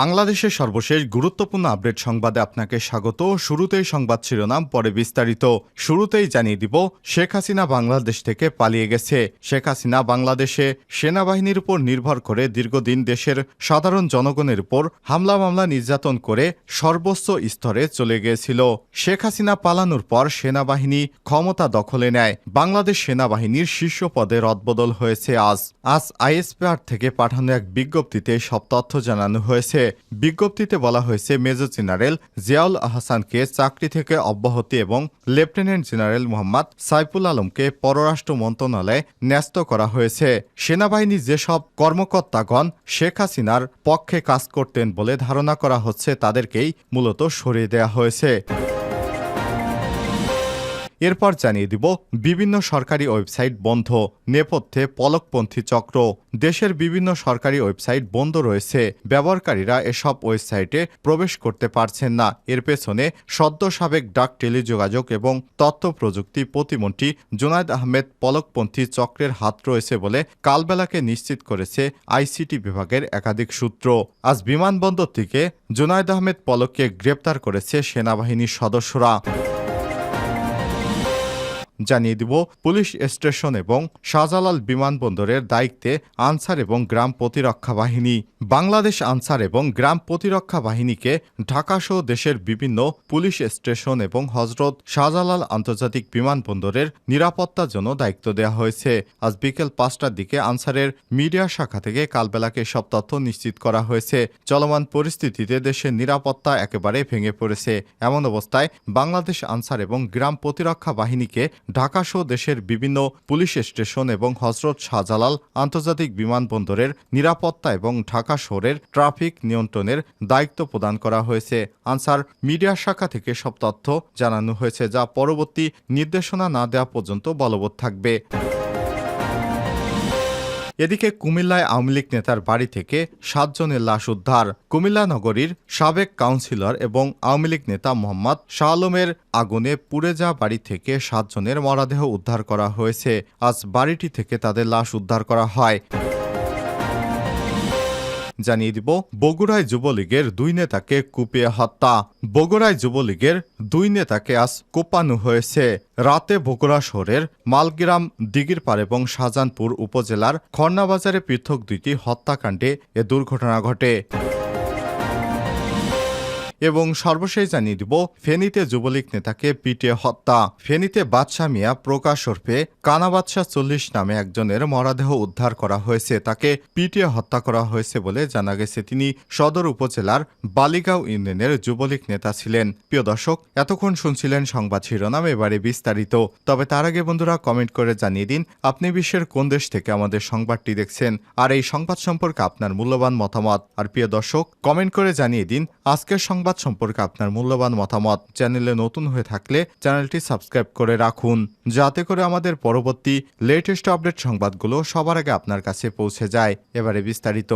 বাংলাদেশের সর্বশেষ গুরুত্বপূর্ণ আপডেট সংবাদে আপনাকে স্বাগত। শুরুতেই সংবাদ শিরোনাম, পরে বিস্তারিত। শুরুতেই জানিয়ে দিব, শেখ হাসিনা বাংলাদেশ থেকে পালিয়ে গেছে। শেখ হাসিনা বাংলাদেশে সেনাবাহিনীর উপর নির্ভর করে দীর্ঘদিন দেশের সাধারণ জনগণের উপর হামলা মামলা নির্যাতন করে সর্বোচ্চ স্তরে চলে গিয়েছিল। শেখ হাসিনা পালানোর পর সেনাবাহিনী ক্ষমতা দখলে নেয়। বাংলাদেশ সেনাবাহিনীর শীর্ষ পদে রদবদল হয়েছে আজ। আজ আইএসপিআর থেকে পাঠানো এক বিজ্ঞপ্তিতে সব তথ্য জানানো হয়েছে। বিজ্ঞপ্তিতে বলা হয়েছে, মেজর জেনারেল জিয়াউল আহসানকে চাকরি থেকে অব্যাহতি এবং লেফটেন্যান্ট জেনারেল মোহাম্মদ সাইফুল আলমকে পররাষ্ট্র মন্ত্রণালয়ে ন্যস্ত করা হয়েছে। সেনাবাহিনী যেসব কর্মকর্তাগণ শেখ হাসিনার পক্ষে কাজ করতেন বলে ধারণা করা হচ্ছে, তাদেরকেই মূলত সরিয়ে দেওয়া হয়েছে। এরপর জানিয়ে দিব বিভিন্ন সরকারি ওয়েবসাইট বন্ধ, নেপথ্যে পলকপন্থী চক্র। দেশের বিভিন্ন সরকারি ওয়েবসাইট বন্ধ রয়েছে। ব্যবহারকারীরা এসব ওয়েবসাইটে প্রবেশ করতে পারছেন না। এর পেছনে সদ্য সাবেক ডাক টেলিযোগাযোগ এবং তথ্য প্রযুক্তি প্রতিমন্ত্রী জুনায়দ আহমেদ পলকপন্থী চক্রের হাত রয়েছে বলে কালবেলাকে নিশ্চিত করেছে আইসিটি বিভাগের একাধিক সূত্র। আজ বিমানবন্দর থেকে জুনায়দ আহমেদ পলককে গ্রেপ্তার করেছে সেনাবাহিনীর সদস্যরা। জানিয়ে দিব, পুলিশ স্টেশন এবং শাহজালাল বিমানবন্দরের দায়িত্বে আনসার এবং গ্রাম প্রতিরক্ষা বাহিনী। বাংলাদেশ আনসার এবং গ্রাম প্রতিরক্ষা বাহিনীকে ঢাকাসহ দেশের বিভিন্ন পুলিশ স্টেশন এবং হজরত শাহজালাল আন্তর্জাতিক বিমানবন্দরের নিরাপত্তার জন্য দায়িত্ব দেওয়া হয়েছে। আজ বিকেল পাঁচটার দিকে আনসারের মিডিয়া শাখা থেকে কালবেলাকে সব তথ্য নিশ্চিত করা হয়েছে। চলমান পরিস্থিতিতে দেশের নিরাপত্তা একেবারে ভেঙে পড়েছে। এমন অবস্থায় বাংলাদেশ আনসার এবং গ্রাম প্রতিরক্ষা বাহিনীকে ঢাকাসহ দেশের বিভিন্ন পুলিশ স্টেশন এবং হজরত শাহজালাল আন্তর্জাতিক বিমানবন্দরের নিরাপত্তা এবং ঢাকা শহরের ট্রাফিক নিয়ন্ত্রণের দায়িত্ব প্রদান করা হয়েছে। আনসার মিডিয়া শাখা থেকে সব তথ্য জানানো হয়েছে, যা পরবর্তী নির্দেশনা না দেওয়া পর্যন্ত বলবৎ থাকবে। এদিকে কুমিল্লায় আওয়ামী লীগ নেতার বাড়ি থেকে সাতজনের লাশ উদ্ধার। কুমিল্লা নগরীর সাবেক কাউন্সিলর এবং আওয়ামী লীগ নেতা মোহাম্মদ শাহ আলমের আগুনে পুড়ে যাওয়া বাড়ি থেকে সাতজনের মরাদেহ উদ্ধার করা হয়েছে। আজ বাড়িটি থেকে তাদের লাশ উদ্ধার করা হয়। জানিয়ে দিব, বগুড়ায় যুবলীগের দুই নেতাকে কুপিয়ে হত্যা। বগুড়ায় যুবলীগের দুই নেতাকে আজ কোপানো হয়েছে। রাতে বগুড়া শহরের মালগ্রাম, দিগিরপাড় এবং শাহজাহানপুর উপজেলার খর্নাবাজারে পৃথক দুইটি হত্যাকাণ্ডে এ দুর্ঘটনা ঘটে। এবং সর্বশেষ জানিয়ে দিব, ফেনীতে যুবলীগ নেতাকে পিটিয়ে হত্যা। ফেনীতে বাদশাহ মিয়া প্রকাশ ওরফে কানা বাদশাহ চল্লিশ নামে একজনের মরাদেহ উদ্ধার করা হয়েছে। তাকে পিটিয়ে হত্যা করা হয়েছে বলে জানা গেছে। তিনি সদর উপজেলার বালিগাঁও ইউনিয়নের যুবলীগ নেতা ছিলেন। প্রিয় দর্শক, এতক্ষণ শুনছিলেন সংবাদ শিরোনাম, এবারে বিস্তারিত। তবে তার আগে বন্ধুরা, কমেন্ট করে জানিয়ে দিন, আপনি বিশ্বের কোন দেশ থেকে আমাদের সংবাদটি দেখছেন? আর এই সংবাদ সম্পর্কে আপনার মূল্যবান মতামত। আর প্রিয় দর্শক, কমেন্ট করে জানিয়ে দিন, আজকের সংবাদ সম্পর্কে আপনার মূল্যবান মতামত চ্যানেলে নতুন হয়ে থাকলে চ্যানেলটি সাবস্ক্রাইব করে রাখুন, যাতে করে আমাদের পরবর্তী লেটেস্ট আপডেট সংবাদগুলো সবার আগে আপনার কাছে পৌঁছে যায়। এবারে বিস্তারিত।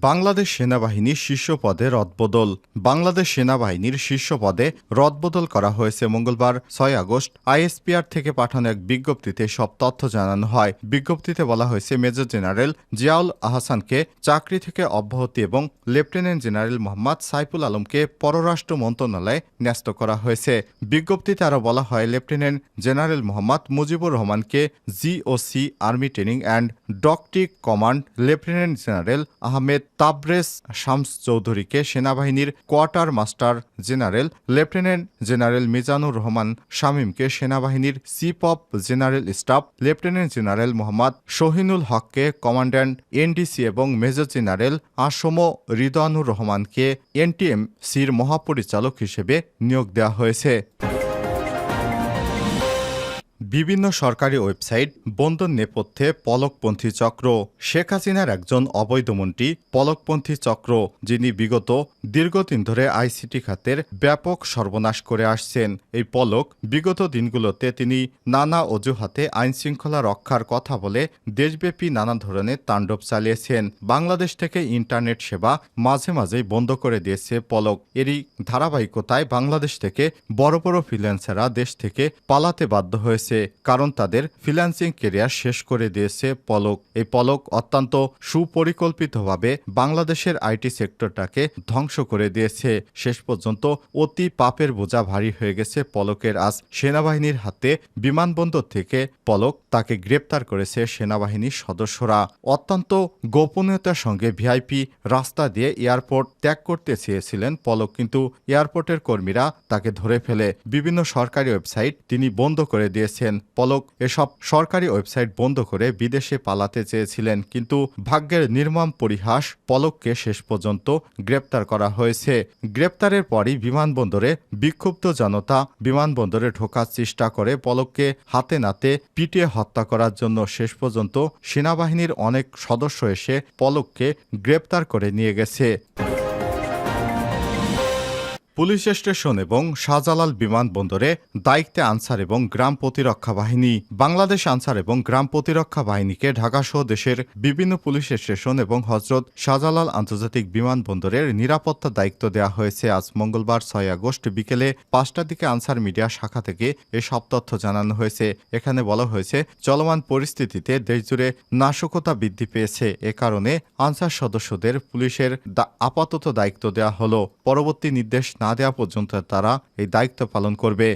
বাংলাদেশ সেনাবাহিনীর শীর্ষ পদে রদবদল। বাংলাদেশ সেনাবাহিনীর শীর্ষ পদে রদবদল করা হয়েছে মঙ্গলবার, ছয় আগস্ট। আইএসপিআর থেকে পাঠানো এক বিজ্ঞপ্তিতে সব তথ্য জানানো হয়। বিজ্ঞপ্তিতে বলা হয়েছে, মেজর জেনারেল জিয়াউল আহসানকে চাকরি থেকে অব্যাহতি এবং লেফটেন্যান্ট জেনারেল মোহাম্মদ সাইফুল আলমকে পররাষ্ট্র মন্ত্রণালয়ে ন্যস্ত করা হয়েছে। বিজ্ঞপ্তিতে আরও বলা হয়, লেফটেন্যান্ট জেনারেল মোহাম্মদ মুজিবুর রহমানকে GOC army training and doctrine command lieutenant general Ahmed Tabrez Shams চৌধুরীকে সেনাবাহিনীর quartermaster general, lieutenant general Mizanur Rahman শামীমকে সেনাবাহিনীর chief of general staff, lieutenant general Mohammad Shahinul হককে কমান্ড্যান্ট, এনডিসি এবং মেজর জেনারেল আসম রিদানুর রহমানকে এনটিএমসির মহাপরিচালক হিসেবে নিয়োগ দেওয়া হয়েছে। বিভিন্ন সরকারি ওয়েবসাইট বন্ধন নেপথ্যে পলকপন্থী চক্র। শেখ হাসিনার একজন অবৈধমন্ত্রী পলকপন্থী চক্র, যিনি বিগত দীর্ঘদিন ধরে আইসিটি খাতের ব্যাপক সর্বনাশ করে আসছেন। এই পলক বিগত দিনগুলোতে তিনি নানা অজুহাতে আইনশৃঙ্খলা রক্ষার কথা বলে দেশব্যাপী নানা ধরনের তাণ্ডব চালিয়েছেন। বাংলাদেশ থেকে ইন্টারনেট সেবা মাঝে মাঝেই বন্ধ করে দিয়েছে পলক। এরই ধারাবাহিকতায় বাংলাদেশ থেকে বড় বড় ফ্রিল্যান্সাররা দেশ থেকে পালাতে বাধ্য হয়েছে। কারণ তাদের ফ্রিল্যান্সিং কেরিয়ার শেষ করে দিয়েছে পলক। এই পলক অত্যন্ত সুপরিকল্পিতভাবে বাংলাদেশের আইটি সেক্টরটাকে ধ্বংস করে দিয়েছে। শেষ পর্যন্ত অতি পাপের বোঝা ভারী হয়ে গেছে পলকের। আজ সেনাবাহিনীর হাতে বিমানবন্দর থেকে পলক তাকে গ্রেপ্তার করেছে সেনাবাহিনীর সদস্যরা। অত্যন্ত গোপনীয়তার সঙ্গে ভিআইপি রাস্তা দিয়ে এয়ারপোর্ট ত্যাগ করতে চেয়েছিলেন পলক, কিন্তু এয়ারপোর্টের কর্মীরা তাকে ধরে ফেলে। বিভিন্ন সরকারি ওয়েবসাইট তিনি বন্ধ করে দিয়েছেন। পলক এসব সরকারি ওয়েবসাইট বন্ধ করে বিদেশে পালাতে চেয়েছিলেন, কিন্তু ভাগ্যের নির্মম পরিহাস পলককে শেষ পর্যন্ত গ্রেপ্তার করা হয়েছে। গ্রেপ্তারের পরই বিমানবন্দরে বিক্ষুব্ধ জনতা বিমানবন্দরে ঢোকার চেষ্টা করে পলককে হাতে নাতে পিটিয়ে হত্যা করার জন্য শেষ পর্যন্ত সেনাবাহিনীর অনেক সদস্য এসে পলককে গ্রেপ্তার করে নিয়ে গেছে। পুলিশ স্টেশন এবং শাহজালাল বিমানবন্দরে দায়িত্বে আনসার এবং গ্রাম প্রতিরক্ষা বাহিনী, বাংলাদেশ আনসার এবং গ্রাম প্রতিরক্ষা বাহিনীকে ঢাকাসহ দেশের বিভিন্ন পুলিশ স্টেশন এবং হজরত শাহজালাল আন্তর্জাতিক বিমানবন্দরের নিরাপত্তা দায়িত্ব দেওয়া হয়েছে আজ মঙ্গলবার ছয় আগস্ট বিকেলে পাঁচটার দিকে আনসার মিডিয়া শাখা থেকে এসব তথ্য জানানো হয়েছে। এখানে বলা হয়েছে, চলমান পরিস্থিতিতে দেশজুড়ে নাশকতা বৃদ্ধি পেয়েছে। এ কারণে আনসার সদস্যদের পুলিশের আপাতত দায়িত্ব দেওয়া হলো। পরবর্তী নির্দেশ না দেওয়া পর্যন্ত তারা এই দায়িত্ব পালন করবে।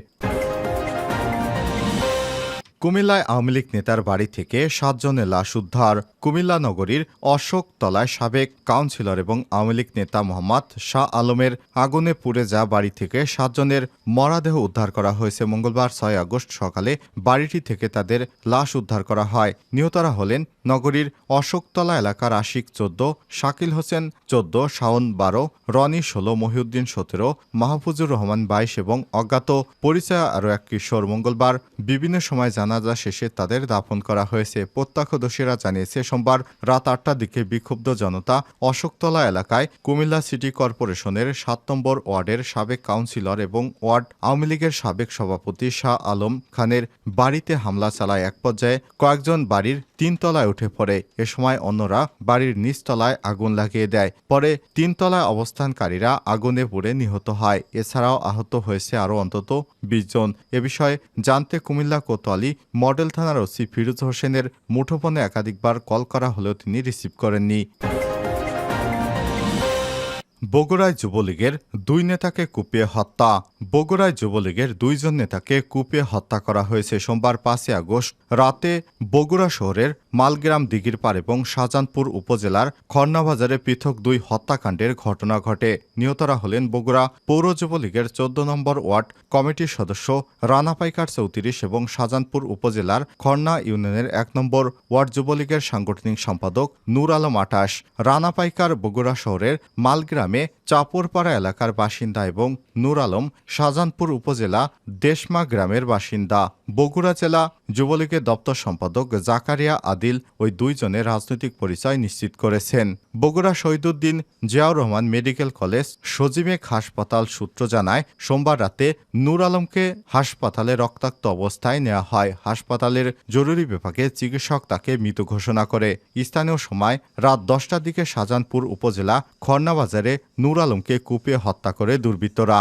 কুমিল্লায় আওয়ামী লীগ নেতার বাড়ি থেকে সাতজনের লাশ উদ্ধার। কুমিল্লা নগরীর অশোকতলায় সাবেক কাউন্সিলর এবং আওয়ামী লীগ নেতা মোহাম্মদ শাহ আলমের আগুনে পুড়ে যা বাড়ি থেকে সাতজনের মরাদেহ উদ্ধার করা হয়েছে। মঙ্গলবার ছয় আগস্ট সকালে বাড়িটি থেকে তাদের লাশ উদ্ধার করা হয়। নিহতরা হলেন নগরীর অশোকতলা এলাকার আশিক চোদ্দ, শাকিল হোসেন চোদ্দ, শাওন বারো, রনি ষোলো, মহিউদ্দিন সতেরো, মাহফুজুর রহমান বাইশ এবং অজ্ঞাত পরিচয় আরও এক কিশোর। মঙ্গলবার বিভিন্ন সময় জানাজা শেষে তাদের দাফন করা হয়েছে। প্রত্যক্ষদর্শীরা জানিয়েছে, সোমবার রাত আটটার দিকে বিক্ষুব্ধ জনতা অশোকতলা এলাকায় কুমিল্লা সিটি কর্পোরেশনের সাত নম্বর ওয়ার্ডের সাবেক কাউন্সিলর এবং ওয়ার্ড আওয়ামী লীগের সাবেক সভাপতি শাহ আলম খানের বাড়িতে হামলা চালায়। এক পর্যায়ে কয়েকজন বাড়ির তিনতলায় উঠে পড়ে। এ সময় অন্যরা বাড়ির নিচতলায় আগুন লাগিয়ে দেয়। পরে তিনতলায় অবস্থানকারীরা আগুনে পুড়ে নিহত হয়। এছাড়াও আহত হয়েছে আরও অন্তত বিশ জন। এ বিষয়ে জানতে কুমিল্লা কোতোয়ালি মডেল থানার ওসি ফিরোজ হোসেনের মুঠোফোনে একাধিকবার কল করা হলেও তিনি রিসিভ করেননি। বগুড়ায় যুবলীগের দুই নেতাকে কুপিয়ে হত্যা। বগুড়ায় যুবলীগের দুইজন নেতাকে কুপিয়ে হত্যা করা হয়েছে সোমবার পাঁচই আগস্ট রাতে বগুড়া শহরের মালগ্রাম দিঘিরপার এবং শাহজাহানপুর উপজেলার খর্নাবাজারে পৃথক দুই হত্যাকাণ্ডের ঘটনা ঘটে। নিহতরা হলেন বগুড়া পৌর যুবলীগের চোদ্দ নম্বর ওয়ার্ড কমিটির সদস্য রানা পাইকার চৌত্রিশ এবং শাহজাহানপুর উপজেলার খর্না ইউনিয়নের এক নম্বর ওয়ার্ড যুবলীগের সাংগঠনিক সম্পাদক নূর আলম আটাশ। রানা পাইকার বগুড়া শহরের মালগ্রামে চাপরপাড়া এলাকার বাসিন্দা এবং নূর আলম শাহজাহানপুর উপজেলা দেশমা গ্রামের বাসিন্দা। বগুড়া জেলা যুবলীগের দপ্তর সম্পাদক জাকারিয়া আদিল ওই দুইজনের রাজনৈতিক পরিচয় নিশ্চিত করেছেন। বগুড়া শহীদুদ্দিন জিয়াউর রহমান মেডিকেল কলেজ সজিমেক হাসপাতাল সূত্র জানায়, সোমবার রাতে নূর আলমকে হাসপাতালে রক্তাক্ত অবস্থায় নেওয়া হয়। হাসপাতালের জরুরি বিভাগে চিকিৎসক তাকে মৃত ঘোষণা করে। স্থানীয় সময় রাত দশটার দিকে শাহজাহানপুর উপজেলা খর্নাবাজারে নূর আলমকে কুপিয়ে হত্যা করে দুর্বৃত্তরা।